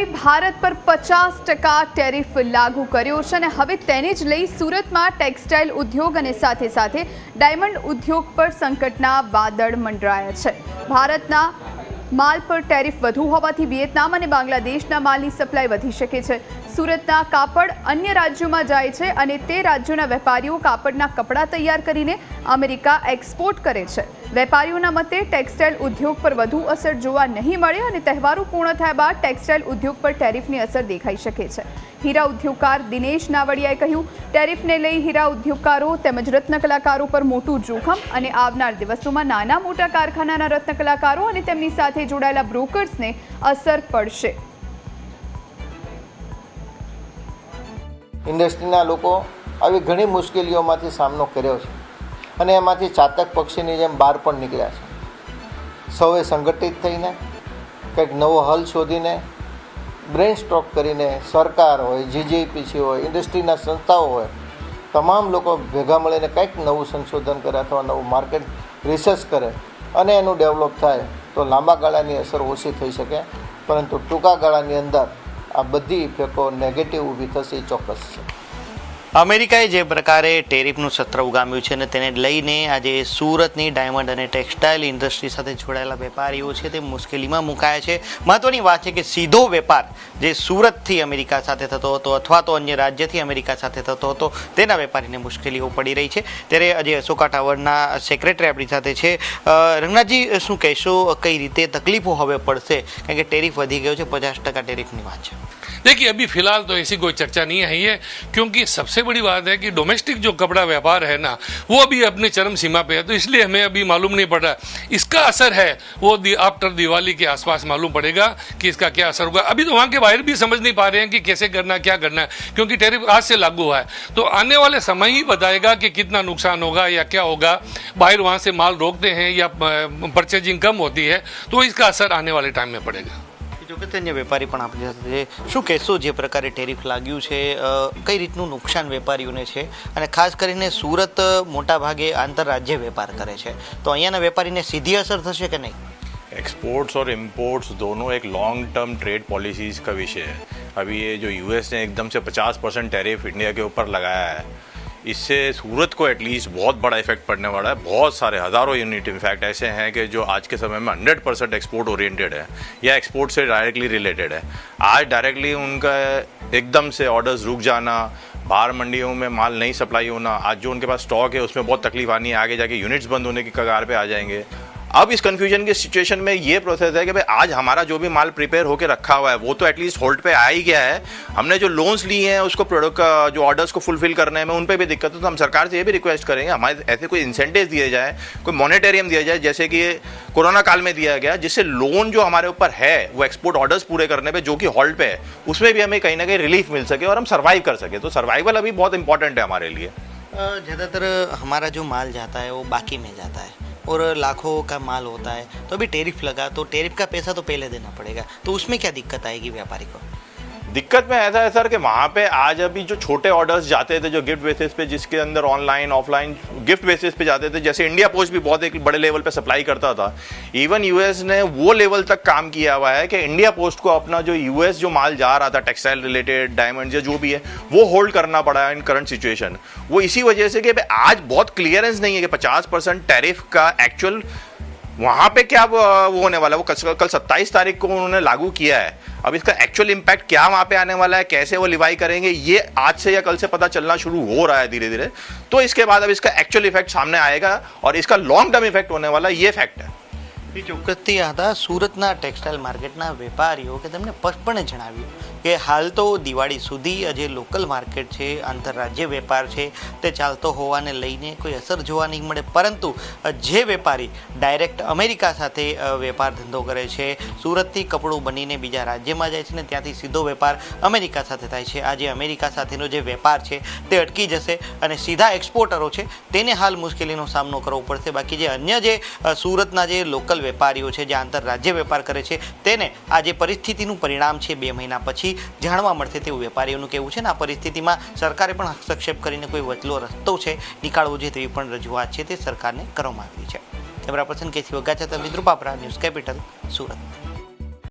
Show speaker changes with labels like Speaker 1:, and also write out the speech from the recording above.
Speaker 1: અમેરિકાએ ભારત પર પચાસ ટકા ટેરિફ લાગુ કર્યો છે અને હવે તેને જ લઈ સુરતમાં ટેક્સટાઇલ ઉદ્યોગ અને સાથે સાથે ડાયમંડ ઉદ્યોગ પર સંકટના વાદળ મંડરાયા છે. ભારતના માલ પર ટેરિફ વધુ હોવાથી વિયેતનામ અને બાંગ્લાદેશના માલની સપ્લાય વધી શકે છે. સુરતના કાપડ અન્ય રાજ્યોમાં જાય છે અને તે રાજ્યોના વેપારીઓ કાપડના કપડાં તૈયાર કરીને અમેરિકા એક્સપોર્ટ કરે છે. વેપારીઓના મતે, ટેક્સટાઇલ ઉદ્યોગ પર વધુ અસર જોવા નહીં મળે અને તહેવારો પૂર્ણ થયા બાદ ટેક્સટાઇલ ઉદ્યોગ પર ટેરિફની અસર દેખાઈ શકે છે. હીરા ઉદ્યોગકાર દિનેશ નાવડિયાએ કહ્યું, ટેરિફને લઈ હીરા ઉદ્યોગકારો તેમજ રત્ન કલાકારો પર મોટું જોખમ અને આવનાર દિવસોમાં નાના મોટા કારખાનાના રત્ન કલાકારો અને તેમની સાથે જોડાયેલા બ્રોકર્સને અસર પડશે.
Speaker 2: ઇન્ડસ્ટ્રીના લોકો આવી ઘણી મુશ્કેલીઓમાંથી સામનો કર્યો છે. અને એમાંથી ચાતક પક્ષીની જેમ બહાર પણ નીકળ્યા છે. સૌએ સંગઠિત થઈને કંઈક નવો હલ શોધીને બ્રેન સ્ટ્રોક કરીને સરકાર હોય, જીજીપીસી હોય, ઇન્ડસ્ટ્રીના સંસ્થાઓ હોય, તમામ લોકો ભેગા મળીને કંઈક નવું સંશોધન કરે અથવા નવું માર્કેટ રિસર્ચ કરે અને એનું ડેવલપ થાય તો લાંબા ગાળાની અસર ઓછી થઈ શકે. પરંતુ ટૂંકા ગાળાની અંદર આ બધી ઇફેક્ટો નેગેટિવ ઊભી થશે એ ચોક્કસ. છે
Speaker 3: અમેરિકાએ જે પ્રકારે ટેરિફનું સત્ર ઉગામ્યું છે અને તેને લઈને આજે સુરતની ડાયમંડ અને ટેક્સટાઇલ ઇન્ડસ્ટ્રી સાથે જોડાયેલા વેપારીઓ છે તે મુશ્કેલીમાં મુકાયા છે મહત્વની વાત છે કે સીધો વેપાર જે સુરતથી અમેરિકા સાથે થતો હતો અથવા તો અન્ય રાજ્યથી અમેરિકા સાથે થતો હતો તેના વેપારીને મુશ્કેલીઓ પડી રહી છે ત્યારે આજે અશોકા ટાવરના સેક્રેટરી આપણી સાથે છે અ, રંગનાથજી શું કહેશો કઈ રીતે તકલીફો હવે પડશે કારણ કે ટેરિફ વધી ગયો છે પચાસ ટકા ટેરિફની વાત છે
Speaker 4: देखिए अभी फिलहाल तो ऐसी कोई चर्चा नहीं आई है क्योंकि सबसे बड़ी बात है कि डोमेस्टिक जो कपड़ा व्यापार है ना, वो अभी अपने चरम सीमा पे है तो इसलिए हमें अभी मालूम नहीं पड़ रहा इसका असर है, वो आफ्टर दिवाली के आसपास मालूम पड़ेगा कि इसका क्या असर होगा। अभी तो वहाँ के बाहर भी समझ नहीं पा रहे हैं कि कैसे करना, क्या करना है, क्योंकि टैरिफ आज से लागू हुआ है। तो आने वाले समय ही बताएगा कि कितना नुकसान होगा या क्या होगा। बाहर वहाँ से माल रोकते हैं या परचेजिंग कम होती है तो इसका असर आने वाले टाइम में पड़ेगा।
Speaker 3: જો કે અન્ય વેપારી પણ આપણી સાથે છે શું કહેશો જે પ્રકારે ટેરિફ લાગ્યું છે અ, કઈ રીતનું નુકસાન વેપારીઓને છે અને ખાસ કરીને સુરત મોટા ભાગે આંતરરાજ્ય વેપાર કરે છે તો અહીંયાના વેપારીને સીધી અસર થશે કે નહીં
Speaker 5: एक्सपोर्ट्स और इम्पोर्ट्स दोनों एक लॉन्ग टर्म ट्रेड पॉलिसीज़ का विषय है अभी ये जो यूएस ने एकदम से 50 परसेंट टैरिफ इंडिया के ऊपर लगाया है इससे सूरत को एटलीस्ट बहुत बड़ा इफ़ेक्ट पड़ने वाला है। बहुत सारे, हज़ारों यूनिट इनफैक्ट ऐसे हैं कि जो आज के समय में 100 परसेंट एक्सपोर्ट ओरिएंटेड है या एक्सपोर्ट से डायरेक्टली रिलेटेड है। आज डायरेक्टली उनका एकदम से ऑर्डर्स रुक जाना, बाहर मंडियों में माल नहीं सप्लाई होना, आज जो उनके पास स्टॉक है, उसमें बहुत तकलीफ़ आनी है, आगे जाके यूनिट्स बंद होने की कगार पर आ जाएँगे। अब इस कंफ्यूजन की सिचुएशन में ये प्रोसेस है कि भाई आज हमारा जो भी माल प्रिपेयर होकर रखा हुआ है, वो तो एटलीस्ट होल्ड पे आ ही गया है। हमने जो लोन्स लिए हैं, उसको प्रोडक्ट जो ऑर्डर्स को फुलफिल करने में, उन पर भी दिक्कत है। तो हम सरकार से ये भी रिक्वेस्ट करेंगे, हमारे ऐसे कोई इंसेंटिव दिए जाए, कोई मॉनेटेरियम दिया जाए, जैसे कि कोरोना काल में दिया गया, जिससे लोन जो हमारे ऊपर है, वो एक्सपोर्ट ऑर्डर्स पूरे करने पर जो कि हॉल्ट पे है, उसमें भी हमें कहीं ना कहीं रिलीफ मिल सके और हम सर्वाइव कर सके। तो सर्वाइवल अभी बहुत इंपॉर्टेंट है हमारे लिए।
Speaker 3: ज़्यादातर हमारा जो माल जाता है, वो बाकी में जाता है। और लाखों का माल होता है तो अभी टेरिफ लगा तो टेरिफ का पैसा तो पहले देना पड़ेगा तो उसमें क्या दिक्कत आएगी व्यापारी को
Speaker 5: दिक्कत में ऐसा है सर कि वहाँ पे आज अभी जो छोटे ऑर्डर्स जाते थे, जो गिफ्ट बेसिस पे, जिसके अंदर ऑनलाइन ऑफलाइन गिफ्ट बेसिस पे जाते थे, जैसे इंडिया पोस्ट भी बहुत एक बड़े लेवल पे सप्लाई करता था इवन यूएस ने वो लेवल तक काम किया हुआ है कि इंडिया पोस्ट को अपना जो यूएस जो माल जा रहा था टेक्सटाइल रिलेटेड डायमंड या जो भी है, वो होल्ड करना पड़ा है इन करंट सिचुएशन वो इसी वजह से कि आज बहुत क्लियरेंस नहीं है कि पचास परसेंट टैरिफ का एक्चुअल वहाँ पे क्या वो होने वाला है? वो कल सत्ताईस तारीख को उन्होंने लागू किया है अब इसका एक्चुअल इम्पैक्ट क्या वहाँ पे आने वाला है? कैसे वो लिवाई करेंगे? ये आज से या कल से पता चलना शुरू हो रहा है धीरे धीरे तो इसके बाद अब इसका एक्चुअल इफ़ेक्ट सामने आएगा और इसका लॉन्ग टर्म इफ़ेक्ट होने वाला ये फैक्ट है।
Speaker 3: એ ચોક્કસથી હતા સુરતના ટેક્સટાઇલ માર્કેટના વેપારીઓ કે તેમને સ્પષ્ટપણે જણાવ્યું કે હાલ તો દિવાળી સુધી જે લોકલ માર્કેટ છે, આંતરરાજ્ય વેપાર છે, તે ચાલતો હોવાને લઈને કોઈ અસર જોવા નહીં મળે. પરંતુ જે વેપારી ડાયરેક્ટ અમેરિકા સાથે વેપાર ધંધો કરે છે, સુરતથી કપડું બનીને બીજા રાજ્યમાં જાય છે ને ત્યાંથી સીધો વેપાર અમેરિકા સાથે થાય છે. આ જે અમેરિકા સાથેનો જે વેપાર છે, તે અટકી જશે અને સીધા એક્સપોર્ટરો છે, તેને હાલ મુશ્કેલીનો સામનો કરવો પડશે. બાકી જે અન્ય જે સુરતના જે લોકલ વેપારીઓ છે જે આંતરરાજ્ય વેપાર કરે છે, તેને આ જે પરિસ્થિતિનું પરિણામ છે બે મહિના પછી. જાણવા મળશે તેવું વેપારીઓનું કહેવું છે ને, આ પરિસ્થિતિમાં સરકારે પણ હસ્તક્ષેપ કરીને કોઈ વચલો રસ્તો છે, નીકાળવો જોઈએ તેવી પણ રજૂઆત છે તે સરકારને કરવામાં આવી છે. કેમેરા પર્સન કેસી વગાચા છતાં વિદ્રુપાપરા ન્યૂઝ કેપિટલ, સુરત.